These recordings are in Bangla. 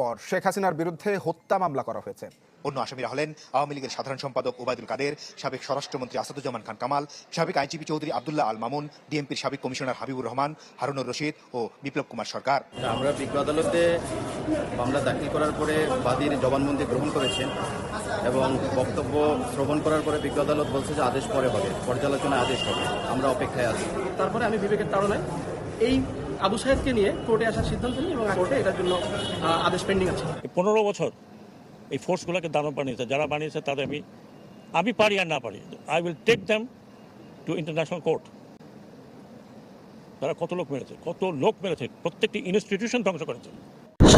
পর শেখ হাসিনার বিরুদ্ধে হত্যা মামলা করা হয়েছে। অন্য আসামিরা হলেন আওয়ামী লীগের সাধারণ সম্পাদক ওবায়দুল কাদের সাবেক স্বরাষ্ট্রমন্ত্রী আসাদুজ্জামান খান কামাল সাবেক আইজিপি চৌধুরী আবদুল্লাহ আল মামুন ডিএমপির সাবেক কমিশনার হাবিবুর রহমান হারুনুর রশিদ ও বিপ্লব কুমার সরকার। আমরা বিজ্ঞ আদালতে মামলা দাখিল করার পরে বাদীর জবানবন্দি গ্রহণ করেছেন এবং বক্তব্য শ্রবণ করার পরে বিজ্ঞ আদালত বলছে যে আদেশ পরে হবে পর্যালোচনা আদেশ হবে। আমরা অপেক্ষায় আছি। তারপরে আমি বিবেকের তাড়নায় এই আবু সাহেবকে নিয়ে কোর্টে আসার সিদ্ধান্ত নিই এবং কোর্টে এটার জন্য আদেশ পেন্ডিং আছে। পনেরো বছর এই ফোর্সগুলোকে দানব বানিয়েছে। যারা বানিয়েছে তাদের আমি আমি পারি আর না পারি। I will take them to international court তারা কত লোক মেরেছে? কত লোক মেরেছে? প্রত্যেকটি ইনস্টিটিউশন ধ্বংস করেছে।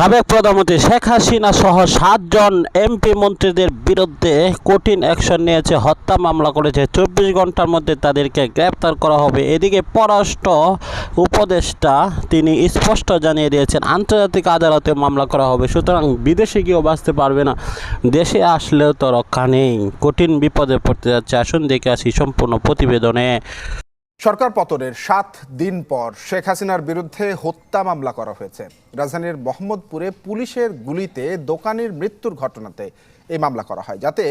সাবেক প্রধানমন্ত্রী শেখ হাসিনা সহ সাতজন এমপি মন্ত্রীদের বিরুদ্ধে কঠিন অ্যাকশন নিয়েছে, হত্যা মামলা করেছে। চব্বিশ ঘণ্টার মধ্যে তাদেরকে গ্রেপ্তার করা হবে। এদিকে পররাষ্ট্র উপদেষ্টা তিনি স্পষ্ট জানিয়ে দিয়েছেন, আন্তর্জাতিক আদালতে মামলা করা হবে, সুতরাং বিদেশে গিয়েও বাঁচতে পারবে না। দেশে আসলেও তো রক্ষা নেই। কঠিন বিপদে পড়তে যাচ্ছে। আসুন দেখে আসি সম্পূর্ণ প্রতিবেদনে। সরকার পতনের সাত দিন পর শেখ হাসিনার বিরুদ্ধে হত্যা মামলা করা হয়েছে। রাজধানীর মোহাম্মদপুরে পুলিশের গুলিতে দোকানির মৃত্যুর ঘটনাতে এই মামলা করা হয়, যাতে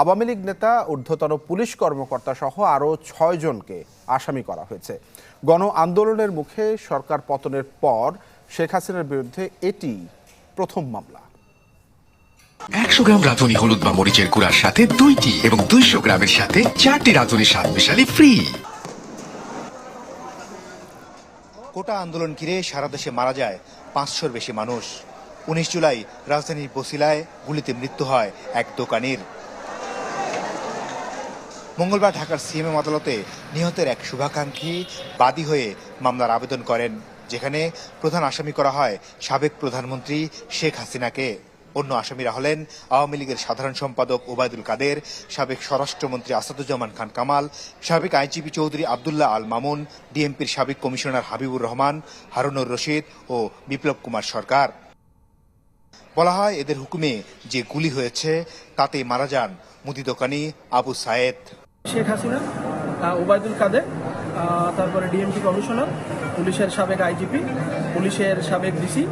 আওয়ামী লীগ নেতা, ঊর্ধ্বতন পুলিশ কর্মকর্তা সহ আরও ছয়জনকে আসামি করা হয়েছে। গণ আন্দোলনের মুখে সরকার পতনের পর শেখ হাসিনার বিরুদ্ধে এটি প্রথম মামলা। একশো গ্রাম রাঁধুনি হলুদ বা মরিচের গুঁড়ার সাথে দুইটি এবং দুইশো গ্রামের সাথে চারটি রাঁধুনি স্বাদ মিশালি ফ্রি। কোটা আন্দোলন ঘিরে সারা দেশে মারা যায় পাঁচশোর বেশি মানুষ। উনিশ জুলাই রাজধানীর বসিলায় গুলিতে মৃত্যু হয় এক দোকানির। মঙ্গলবার ঢাকার সিএমএম আদালতে নিহতের এক শুভাকাঙ্ক্ষী বাদী হয়ে মামলার আবেদন করেন, যেখানে প্রধান আসামি করা হয় সাবেক প্রধানমন্ত্রী শেখ হাসিনাকে। অন্য আসামিরা হলেন আওয়ামী লীগের সাধারণ সম্পাদক ওবায়দুল কাদের, সাবেক স্বরাষ্ট্রমন্ত্রী আসাদুজ্জামান খান কামাল, সাবেক আইজিপি চৌধুরী আব্দুল্লাহ আল মামুন, ডিএমপির সাবেক কমিশনার হাবিবুর রহমান, হারুনুর রশিদ ও বিপ্লব কুমার সরকার। বলা হয় এদের হুকুমে যে গুলি হয়েছে তাতে মারা যান মুদি দোকানি আবু সায়েদ। শেখ হাসিনা ওবায়দুল কাদের তারপরে ডিএমপি কমিশনার, পুলিশের সাবেক আইজিপি, পুলিশের সাবেক ডিসি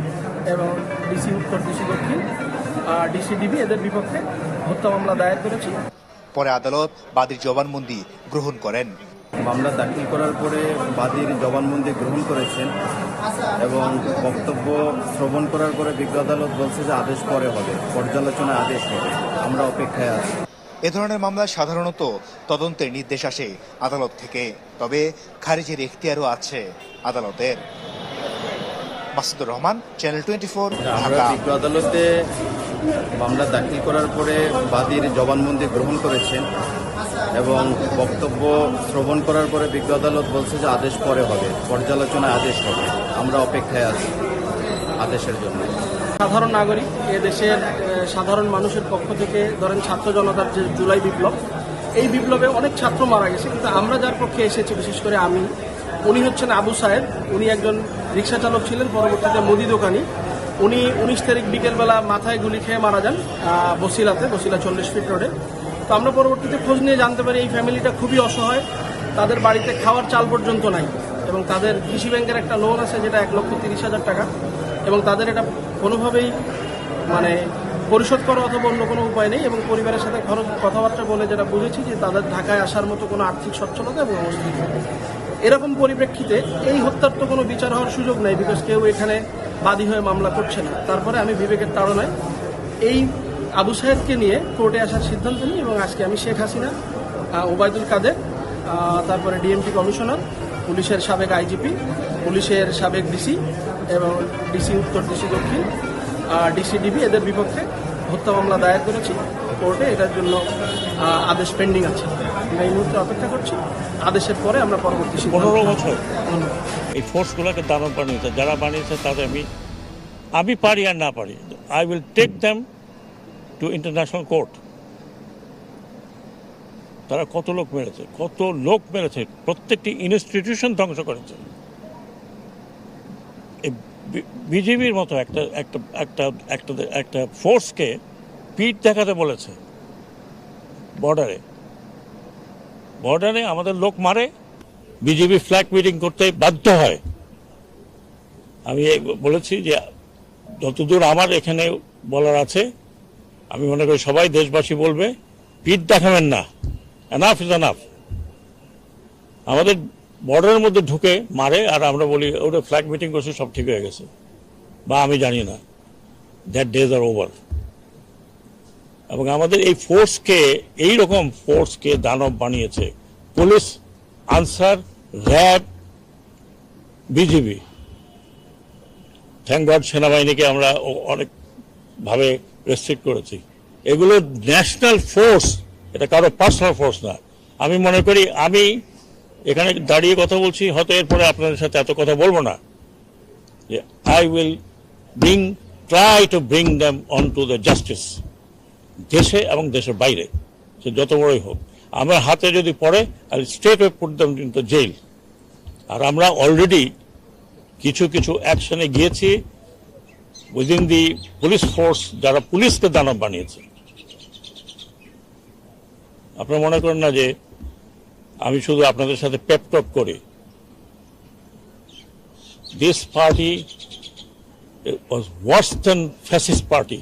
এবং ডিসি উত্তর ডিসি দক্ষিণ ডিসি ডিবি এদের বিপক্ষে হত্যা মামলা দায়ের করেছি। পরে আদালত বাদীর জবানবন্দি গ্রহণ করেন। মামলা দাখিল করার পরে বাদীর জবানবন্দি গ্রহণ করেছেন এবং বক্তব্য শ্রবণ করার পরে বিজ্ঞ আদালত বলছে যে আদেশ পরে হবে পর্যালোচনা আদেশ হবে। আমরা অপেক্ষায় আছি। এ ধরনের মামলায় সাধারণত তদন্তের নির্দেশ আসে আদালত থেকে তবে খারিজের এখতিয়ারও আছে আদালতের। Masudur Rahman channel twenty four Dhaka. আদালতে মামলা দাখিল করার পরে বাদীর জবানবন্দি গ্রহণ করেছেন এবং বক্তব্য শ্রবণ করার পরে বিজ্ঞ আদালত বলছে যে আদেশ পরে হবে পর্যালোচনা আদেশ হবে। আমরা অপেক্ষায় আছি আদেশের জন্য। সাধারণ নাগরিক, এ দেশের সাধারণ মানুষের পক্ষ থেকে ধরেন ছাত্র জনতার যে জুলাই বিপ্লব, এই বিপ্লবে অনেক ছাত্র মারা গেছে, কিন্তু আমরা যার পক্ষে এসেছি, বিশেষ করে আমি, উনি হচ্ছেন আবু সাহেব, উনি একজন রিক্সা চালক ছিলেন, পরবর্তীতে মুদি দোকানি। উনি উনিশ তারিখ বিকেলবেলা মাথায় গুলি খেয়ে মারা যান বসিলাতে, বসিলা চল্লিশ ফিট রোডে তো আমরা পরবর্তীতে খোঁজ নিয়ে জানতে পারি এই ফ্যামিলিটা খুবই অসহায়, তাদের বাড়িতে খাওয়ার চাল পর্যন্ত নাই এবং তাদের কৃষি ব্যাংকের একটা লোন আছে যেটা এক লক্ষ তিরিশ হাজার টাকা এবং তাদের এটা কোনোভাবেই মানে পরিশোধ করা অথবা অন্য কোনো উপায় নেই এবং পরিবারের সাথে খরচ কথাবার্তা বলে যেটা বুঝেছি যে তাদের ঢাকায় আসার মতো কোনো আর্থিক সচ্ছলতা এবং অবস্থিতি। এরকম পরিপ্রেক্ষিতে এই হত্যার তো কোনো বিচার হওয়ার সুযোগ নেই বিকজ কেউ এখানে বাদী হয়ে মামলা করছে না। তারপরে আমি বিবেকের তাড়নায় এই আবু সাহেবকে নিয়ে কোর্টে আসার সিদ্ধান্ত নিই এবং আজকে আমি শেখ হাসিনা ওবায়দুল কাদের তারপরে ডিএমপি কমিশনার, পুলিশের সাবেক আইজিপি, পুলিশের সাবেক ডিসি এবং ডিসি উত্তর, ডিসি দক্ষিণ ডিসি ডিবি এদের বিপক্ষে হত্যা মামলা দায়ের করেছি কোর্টে এটার জন্য আদেশ পেন্ডিং আছে। আমরা এই মুহূর্তে অপেক্ষা করছি। আদেশের পরে আমরা পরবর্তী পনেরো বছর। এই ফোর্সগুলোকে দানব বানিয়েছে যারা বানিয়েছে তাদের আমি আমি পারি আর না পারি I will take them to international court তারা কত লোক মেরেছে কত লোক মেরেছে প্রত্যেকটি ইনস্টিটিউশন ধ্বংস করেছে। বিজেপির মতো একটা একটা একটা একটা একটা ফোর্সকে পিঠ দেখাতে বলেছে বর্ডারে বর্ডারে আমাদের লোক মারে বিজেপি ফ্ল্যাগ মিটিং করতে বাধ্য হয়। আমি বলেছি যে, যতদূর আমার এখানে বলার আছে, আমি মনে করি সবাই দেশবাসী বলবে, পিঠ দেখাবেন না। এনাফ ইজ এনাফ আমাদের বর্ডারের মধ্যে ঢুকে মারে আর আমরা বলি, ওটা ফ্ল্যাগ মিটিং করছে, সব ঠিক হয়ে গেছে। বা আমি জানি না। দ্যাট ডেজ আর ওভার এবং আমাদের এই ফোর্সকে এই রকম ফোর্সকে দানব বানিয়েছে। Police, Ansar, RAB, BGB. Thank God সেনাবাহিনীকে আমরা অনেকভাবে রেস্ট্রিক্ট করেছি। এগুলো ন্যাশনাল ফোর্স এটা কারও পার্সোনাল ফোর্স না। আমি মনে করি, আমি এখানে দাঁড়িয়ে কথা বলছি, হয়তো এরপরে আপনাদের সাথে এত কথা বলব না। যে I will bring try to bring them on to the justice দেশে এবং দেশের বাইরে, সে যত বড়ই হোক। আমার হাতে যদি পড়ে I state way put them in the jail আর আমরা অলরেডি কিছু কিছু অ্যাকশনে গিয়েছি উইদিন দি পুলিশ ফোর্স যারা পুলিশকে দানব বানিয়েছে। আপনারা মনে করেন না যে আমি শুধু আপনাদের সাথে পেপটপ করি। This party worse than fascist party.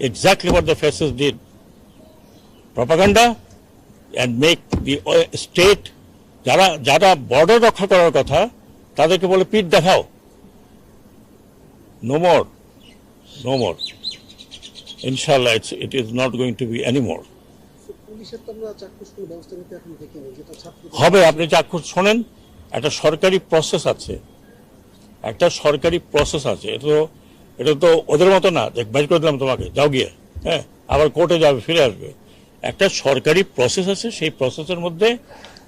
Exactly what the fascists did. Propaganda and make the uh, state যারা যারা বর্ডার রক্ষা করার কথা তাদেরকে বলে পিঠ দেখাও। নো মোর নো মোর ইনশাল্লাহ it's it is not going to be any more হবে, আপনি চাক্ষুষ শোনেন, একটা সরকারি প্রসেস আছে। একটা সরকারি প্রসেস আছে, এটা তো এটা তো ওদের মতো না যে বাইর করে দিলাম তোমাকে, যাও গিয়ে হ্যাঁ আবার কোর্টে যাবে, ফিরে আসবে। একটা সরকারি প্রসেস আছে, সেই প্রসেসের মধ্যে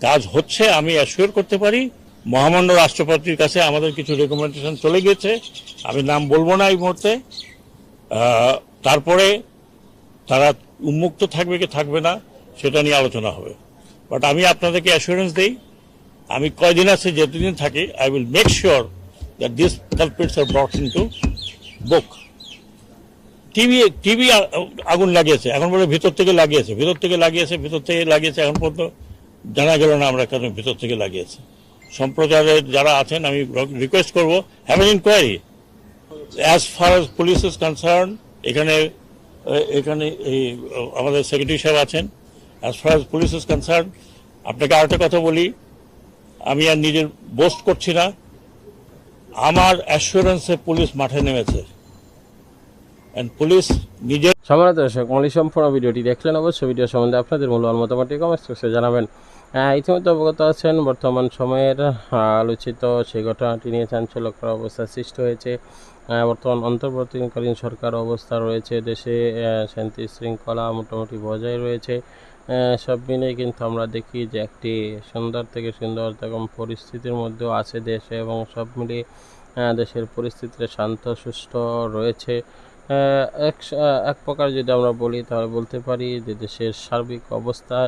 কাজ হচ্ছে, আমি অ্যাসিওর করতে পারি, মহামান্য রাষ্ট্রপতির কাছে আমাদের কিছু রেকমেন্ডেশন চলে গিয়েছে, আমি নাম বলব না এই মুহূর্তে। তারপরে তারা উন্মুক্ত থাকবে কি থাকবে না সেটা নিয়ে আলোচনা হবে। বাট আমি আপনাদেরকে অ্যাসুরেন্স দিই, আমি কয়দিন আছে যেদিন থাকি I will make sure that this culprits are brought in to book TV TV আগুন লাগিয়েছে, এখন বলে ভিতর থেকে লাগিয়েছে, ভিতর থেকে লাগিয়েছে, ভিতর থেকে লাগিয়েছে, এখন পর্যন্ত জানা গেল না আমরা কেন ভিতর থেকে লাগিয়েছে। সম্প্রচারের যারা আছেন, আমি রিকোয়েস্ট করব have an inquiry as far as police is concern এখানে এখানে, এই, আমাদের সেক্রেটারি সাহেব আছেন as far as police is concern আপনাকে আরেকটা কথা বলি। আমি আর নিজের বোস্ট করছি না। আমার অ্যাসুরেন্সে পুলিশ মাঠে নেমেছে। পুলিশ নিজের সম্মানিত দর্শক মৌলিক সম্পূর্ণ ভিডিওটি দেখলেন অবশ্যই। ভিডিও সম্বন্ধে আপনাদের মূল্যবান মতামতটি কমেন্ট বক্সে জানাবেন। ইতিমধ্যে অবগত আছেন, বর্তমান সময়ের আলোচিত সেই ঘটনাটি নিয়ে চাঞ্চল্যকর অবস্থা সৃষ্টি হয়েছে। বর্তমান অন্তর্বর্তীকালীন সরকার অবস্থা রয়েছে। দেশে শান্তি শৃঙ্খলা মোটামুটি বজায় রয়েছে। সব মিলিয়ে কিন্তু আমরা দেখি যে একটি সুন্দর থেকে সুন্দর রকম পরিস্থিতির মধ্যেও আছে দেশে এবং সব মিলিয়ে দেশের পরিস্থিতিটা শান্ত, সুস্থ রয়েছে। এক এক প্রকার যদি আমরা বলি তাহলে বলতে পারি যে দেশের সার্বিক অবস্থা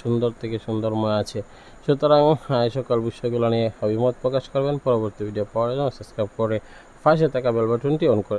সুন্দর থেকে সুন্দরময় আছে। সুতরাং এই সকল বিষয়গুলো নিয়ে অভিমত প্রকাশ করবেন। পরবর্তী ভিডিও পাওয়ার জন্য সাবস্ক্রাইব করে পাশে থাকা বেল বাটনটি অন করে